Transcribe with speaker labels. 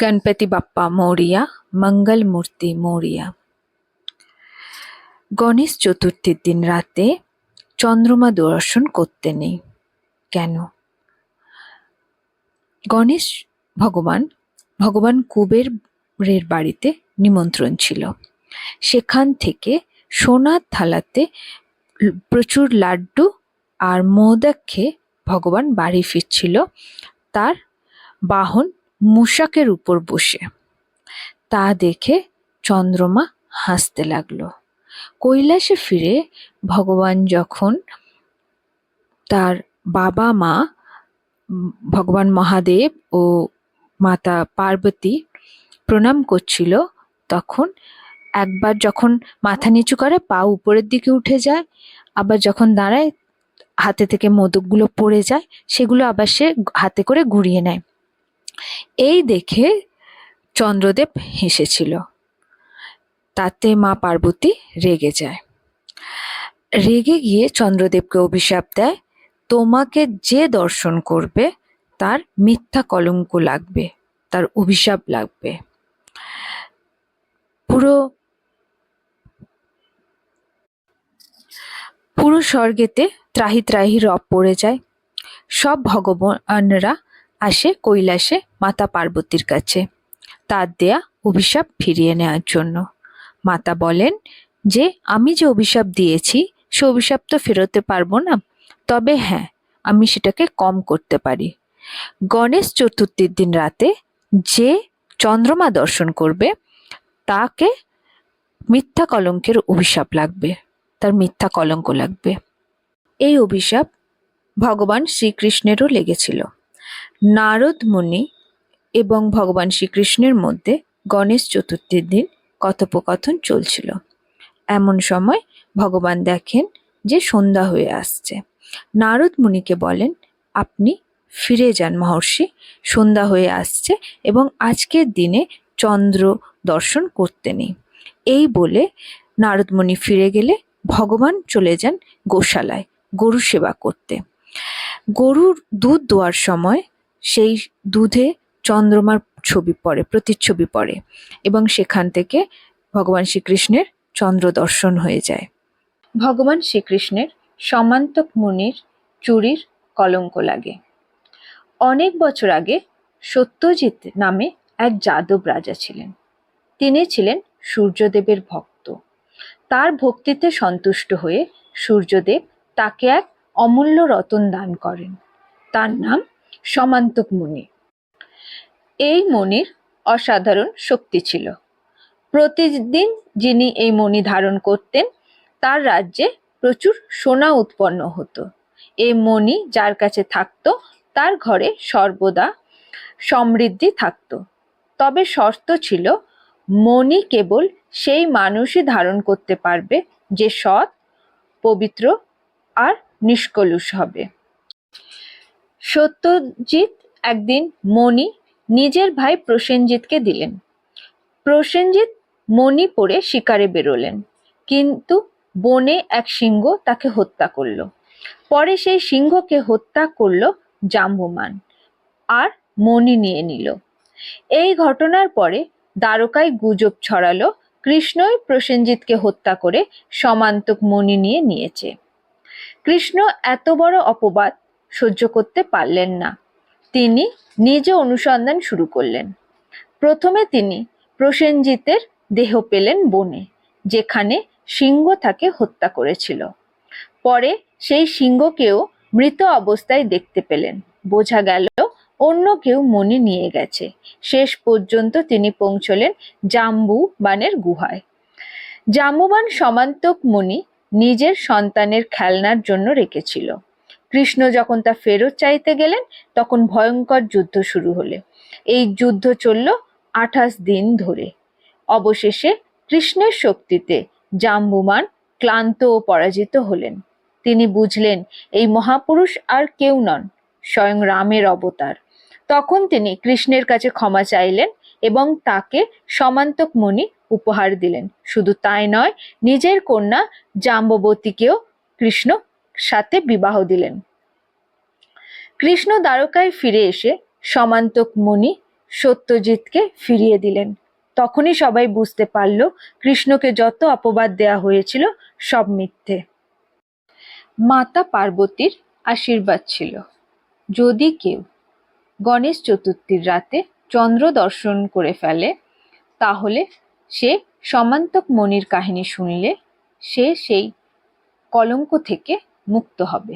Speaker 1: गणपति बाप्पा मोरिया मंगल মূর্তি মরিয়া গণেশ চতুর্থীর দিন রাতে চন্দ্রমা দর্শন করতে নেই কেন গণেশ ভগবান ভগবান কুবেরের বাড়িতে নিমন্ত্রণ ছিল সেখান থেকে সোনার থালাতে ল- প্রচুর লাড্ডু আর মোদক খেয়ে ভগবান বাড়ি ফিরছিল তার বাহন মূষকের উপর বসে। তা দেখে চন্দ্রমা হাসতে লাগল। কৈলাসে ফিরে ভগবান যখন তার বাবা মা, ভগবান মহাদেব ও মাতা পার্বতী প্রণাম করছিল, তখন একবার যখন মাথা নিচু করে পা উপরের দিকে উঠে যায়, আবার যখন দাঁড়ায়, হাতে থেকে মোদকগুলো পড়ে যায়, সেগুলো আবার সে হাতে করে ঘুরিয়ে নেয়। এই দেখে চন্দ্রদেব হেসেছিল। তাতে মা পার্বতী রেগে যায়। রেগে গিয়ে চন্দ্রদেবকে অভিশাপ দেয়, তোমাকে যে দর্শন করবে, তার মিথ্যা কলঙ্ক লাগবে, তার অভিশাপ লাগবে। পুরো পুরো স্বর্গেতে ত্রাহি ত্রাহি রব পড়ে যায়। সব ভগবানরা আসে, কৈলাসে মাতা পার্বতীর কাছে। তার দেয়া অভিশাপ ফিরিয়ে নেওয়ার জন্য। মাতা বলেন যে, আমি যে অভিশাপ দিয়েছি, সে অভিশাপ তো ফেরোতে পারব না। তবে হ্যাঁ আমি সেটাকে কম করতে পারি। গণেশ চতুর্থীর দিন রাতে যে চন্দ্রমা দর্শন করবে, তাকে মিথ্যা কলঙ্কের অভিশাপ লাগবে, তার মিথ্যা কলঙ্ক লাগবে। এই অভিশাপ ভগবান শ্রীকৃষ্ণেরও লেগেছিল। নারদ মুনি এবং ভগবান শ্রীকৃষ্ণের মধ্যে গণেশ চতুর্থীর দিন কথোপকথন চলছিল। এমন সময় ভগবান দেখেন যে সন্ধ্যা হয়ে আসছে। নারদ মুনিকে বলেন, আপনি ফিরে যান মহর্ষি, সন্ধ্যা হয়ে আসছে এবং আজকের দিনে চন্দ্র দর্শন করতে নেই এই বলে নারদমণি ফিরে গেলে ভগবান চলে যান গোশালায় গরু সেবা করতে। গরুর দুধ দোয়ার সময় সেই দুধে চন্দ্রমার ছবি পড়ে, প্রতিচ্ছবি পড়ে এবং সেখান থেকে ভগবান শ্রীকৃষ্ণের চন্দ্র দর্শন হয়ে যায়। ভগবান শ্রীকৃষ্ণের সমান্তক মুনির চুরির কলঙ্ক লাগে। অনেক বছর আগে সত্যজিৎ নামে এক যাদব রাজা ছিলেন। তিনি ছিলেন সূর্যদেবের ভক্ত। তার ভক্তিতে সন্তুষ্ট হয়ে সূর্যদেব তাকে এক অমূল্য রতন দান করেন। তার নাম সমান্তক মুনি এই মণির অসাধারণ শক্তি ছিল। প্রতিদিন যিনি এই মণি ধারণ করতেন, তার রাজ্যে প্রচুর সোনা উৎপন্ন হতো। এই মণি যার কাছে থাকতো, তার ঘরে সর্বদা সমৃদ্ধি থাকতো। তবে শর্ত ছিল, মণি কেবল সেই মানুষই ধারণ করতে পারবে যে সৎ, পবিত্র আর নিষ্কলুষ হবে। সত্যজিৎ, একদিন মণি নিজের ভাই প্রসেনজিৎকে দিলেন। প্রসেনজিৎ মণি পরে শিকারে বেরোলেন, কিন্তু বনে এক সিংহ তাকে হত্যা করল। পরে সেই সিংহকে হত্যা করল জাম্বুমান আর মণি নিয়ে নিল। এই ঘটনার পরে দ্বারকায় গুজব ছড়ালো, কৃষ্ণই প্রসেনজিৎকে হত্যা করে সমান্তক মণি নিয়ে নিয়েছে। কৃষ্ণ এত বড় অপবাদ সহ্য করতে পারলেন না। তিনি নিজে অনুসন্ধান শুরু করলেন। প্রথমে তিনি প্রসেনজিতের দেহ পেলেন বনে, যেখানে সিংহ তাকে হত্যা করেছিল। পরে সেই সিংহকেও মৃত অবস্থায় দেখতে পেলেন। বোঝা গেল, অন্য কেউ মণি নিয়ে গেছে। শেষ পর্যন্ত তিনি পৌঁছলেন জাম্বুবানের গুহায়। জাম্বুবান সমান্তক মুনি নিজের সন্তানের খেলনার জন্য রেখেছিল। কৃষ্ণ যখন তা ফেরত চাইতে গেলেন, তখন ভয়ঙ্কর যুদ্ধ শুরু হলে। এই যুদ্ধ চলল আঠাশ দিন ধরে। অবশেষে কৃষ্ণের শক্তিতে জাম্বুমান ক্লান্ত ও পরাজিত হলেন। তিনি বুঝলেন, এই মহাপুরুষ আর কেউ নন, স্বয়ং রামের অবতার। তখন তিনি কৃষ্ণের কাছে ক্ষমা চাইলেন এবং তাকে সমান্তক মণি উপহার দিলেন। শুধু তাই নয়, নিজের কন্যা জাম্ববতীকেও কৃষ্ণ সাথে বিবাহ দিলেন। কৃষ্ণ দ্বারকায় ফিরে এসে সমান্তক মুনি সত্যজিৎকে ফিরিয়ে দিলেন। তখনই সবাই বুঝতে পারল কৃষ্ণকে যত অপবাদ দেয়া হয়েছিল সব মিথ্যে। মাতা পার্বতীর আশীর্বাদ ছিল। যদি কেউ গণেশ চতুর্থীর রাতে চন্দ্র দর্শন করে ফেলে, তাহলে সে সমান্তক মণির কাহিনী শুনলে সে সেই কলঙ্ক থেকে মুক্ত হবে।